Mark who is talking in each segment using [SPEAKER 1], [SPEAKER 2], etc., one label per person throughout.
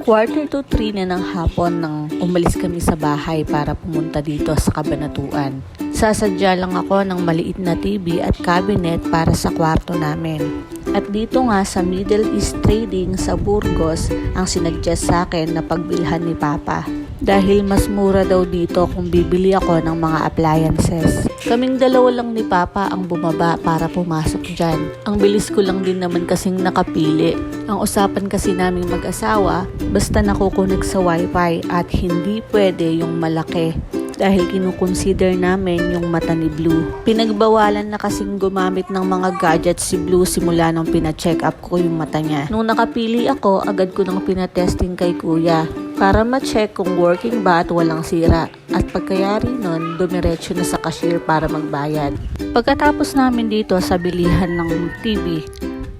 [SPEAKER 1] Quarter to 3 na ng hapon nang umalis kami sa bahay para pumunta dito sa kabanatuan. Sasadya lang ako ng maliit na TV at cabinet para sa kwarto namin. At dito nga sa Middle East Trading sa Burgos ang sinadjust sa akin na pagbilhan ni Papa. Dahil mas mura daw dito kung bibili ako ng mga appliances. Kaming dalawa lang ni Papa ang bumaba para pumasok dyan. Ang bilis ko lang din naman kasing nakapili. Ang usapan kasi naming mag-asawa, basta nakukunig sa wifi at hindi pwede yung malaki dahil kinukonsider namin yung mata ni Blue. Pinagbawalan na kasing gumamit ng mga gadgets si Blue simula nung pina-check up ko yung mata niya. Nung nakapili ako, agad ko nang pinatesting kay kuya para ma-check kung working ba at walang sira. At pagkayari nun, dumiretso na sa cashier para magbayad. Pagkatapos namin dito sa bilihan ng TV,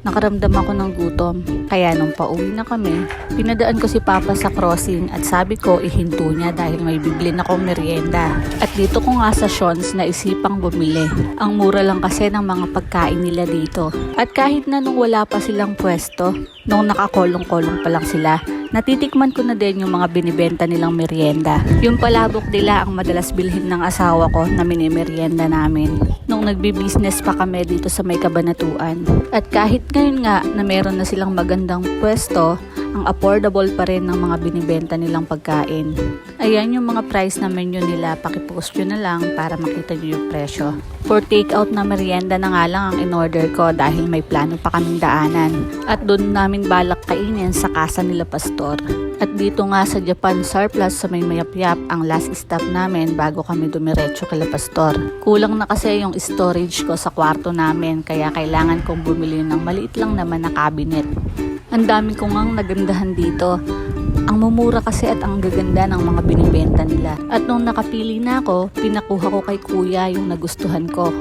[SPEAKER 1] Nakaramdam ako ng gutom, kaya nung pauwi na kami, pinadaan ko si Papa sa crossing at sabi ko ihinto niya dahil may bibili na akong merienda. At dito ko nga sa Sean's na isipang bumili. Ang mura lang kasi ng mga pagkain nila dito. At kahit na nung wala pa silang pwesto, nung nakakolong-kolong pa lang sila, Natitikman ko na din yung mga binibenta nilang merienda. Yung palabok nila ang madalas bilhin ng asawa ko na minimerienda namin. Nung nagbi-business pa kami dito sa may kabanatuan. At kahit ngayon nga na meron na silang magandang pwesto, ang affordable pa rin ng mga binibenta nilang pagkain. Ayan yung mga price na menu nila, pakipost nyo na lang para makita nyo yung presyo. For takeout na merienda na nga lang ang in-order ko dahil may plano pa kaming daanan. At doon namin balak kainin sa kasa nila pastor. At dito nga sa Japan Surplus sa may mayapyap ang last stop namin bago kami dumiretso kay Pastor. Kulang na kasi yung storage ko sa kwarto namin kaya kailangan kong bumili ng maliit lang naman na cabinet. Ang dami ko ngang nagandahan dito. Ang mumura kasi at ang gaganda ng mga binibenta nila. At nung nakapili na ako, pinakuha ko kay kuya yung nagustuhan ko.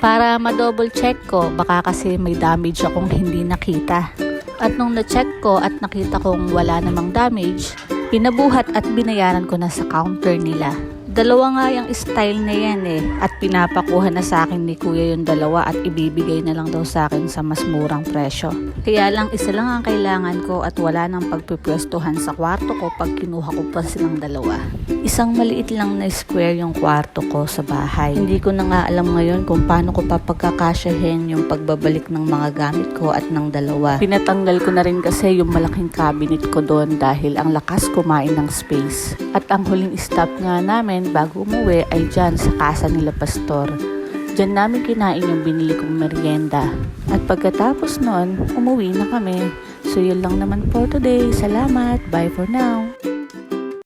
[SPEAKER 1] Para ma-double check ko, baka kasi may damage akong hindi nakita. At nung na-check ko at nakita kong wala namang damage, pinabuhat at binayaran ko na sa counter nila. Dalawa nga yung style na yan eh. At pinapakuha na sa akin ni kuya yung dalawa at ibibigay na lang daw sa akin sa mas murang presyo. Kaya lang isa lang ang kailangan ko at wala nang pagpipwestuhan sa kwarto ko pag kinuha ko pa silang dalawa. Isang maliit lang na square yung kwarto ko sa bahay. Hindi ko na nga alam ngayon kung paano ko papagkakasyahin yung pagbabalik ng mga gamit ko at ng dalawa. Pinatanggal ko na rin kasi yung malaking cabinet ko doon dahil ang lakas kumain ng space. At ang huling stop nga namin bago umuwi ay dyan sa kasa nila pastor. Diyan namin kinain yung binili kong merienda. At pagkatapos nun, umuwi na kami. So yun lang naman for today. Salamat. Bye for now.